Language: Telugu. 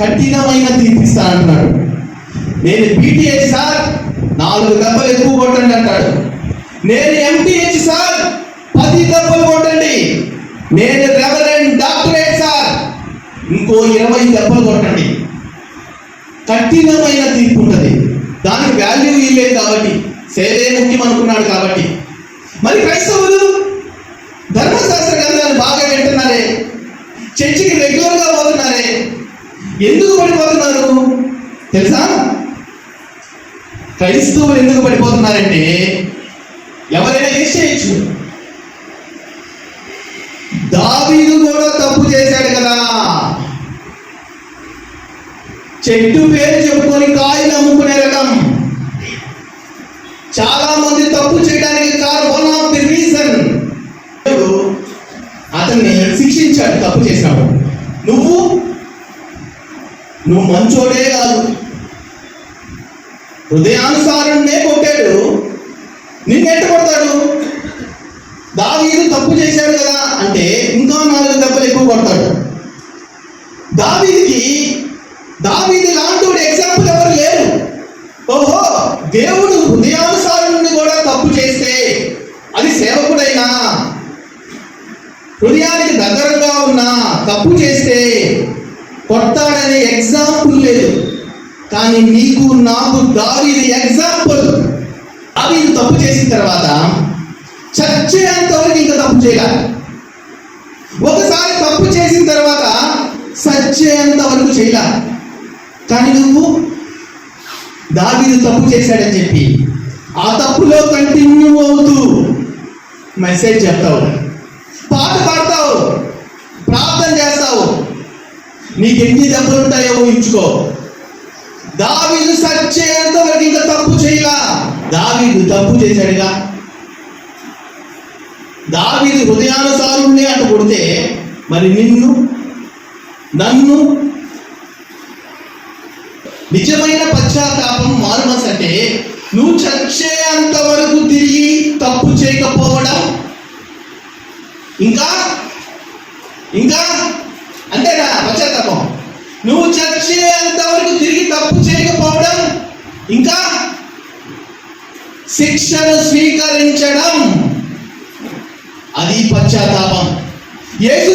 కఠినమైన తీర్పిస్తాను అంటున్నాడు నేను బీటీహెచ్ సార్ నాలుగు దెబ్బలు ఎక్కువ కొట్టండి అంటాడు. నేను ఎంటీహెచ్ సార్ పది దెబ్బలు కొట్టండి. నేను రెవరెండ్ డాక్టరేట్ సార్ ఇంకో ఇరవై దెబ్బలు కొట్టండి. కఠినమైన తీర్పు ఉంటుంది. దానికి వాల్యూ ఇవ్వలేదు కాబట్టి సేవే ముఖ్యం అనుకున్నాడు కాబట్టి. మరి క్రైస్తవులు ధర్మశాస్త్ర గ్రంథాన్ని బాగా వింటున్నారే? చర్చికి రెగ్యులర్గా పోతున్నారే? ఎందుకు పడిపోతున్నారు? తెలుసా? క్రైస్తవులు ఎందుకు పడిపోతున్నారంటే ఎవరైనా గెస్ట్ చేయొచ్చు? దావీదు కూడా తప్పు చేశాడు కదా. చెట్టు పేరు చెప్పుకొని కాయలు అమ్ముకునే రకం. చాలా మంది తప్పు చేయడానికి కారణం వన్ ఆఫ్ ది రీజన్. అతన్ని శిక్షించాడు తప్పు చేసినప్పుడు. నువ్వు నువ్వు మంచోడే కాదు. హృదయానుసారుణ్ణే కొట్టాడు. నిన్నెట్టు కొడతాడు? దావీదు తప్పు చేశాడు కదా అంటే ఇంకా నాలుగు దెబ్బలు ఎక్కువ కొడతాడు. దావీదికి దావీది లాంటి ఎగ్జాంపుల్ ఎవరు లేరు. ఓహో దేవుడు హృదయానుసారుణ్ణి కూడా తప్పు చేస్తే అది సేవకుడైనా హృదయానికి దగ్గరగా ఉన్న తప్పు చేస్తే కొట్టాడనే ఎగ్జాంపుల్ లేదు. కానీ నీకు నాకు దావీది ఎగ్జాంపుల్ అవి తప్పు చేసిన తర్వాత చచ్చేంత వరకు ఇంకా తప్పు చేయాలి? ఒకసారి తప్పు చేసిన తర్వాత సచ్చేంత వరకు చేయాలి? కానీ నువ్వు దావీదు తప్పు చేశాడని చెప్పి ఆ తప్పులో కంటిన్యూ అవుతూ మెసేజ్ చెప్తావు. పాట పాడతావు నీకు ఎన్ని దెబ్బలు ఉంటాయో ఊహించుకో. దావీదు సచ్చేంత వరకు ఇంకా తప్పు చేయలా. దావీదు తప్పు చేశాడుగా. దావీదు హృదయానుసారుణ్ణి అటు కొడితే మరి నిన్ను నన్ను నిజమైన పశ్చాత్తాపం మారుమస్ అంటే నువ్వు చచ్చేంత వరకు తిరిగి తప్పు చేయకపోవడం. ఇంకా ఇంకా నువ్వు వరకు తిరిగి తప్పు చేయకపోవడం ఇంకా శిక్షను స్వీకరించడం అది పశ్చాత్తాపం. యేసు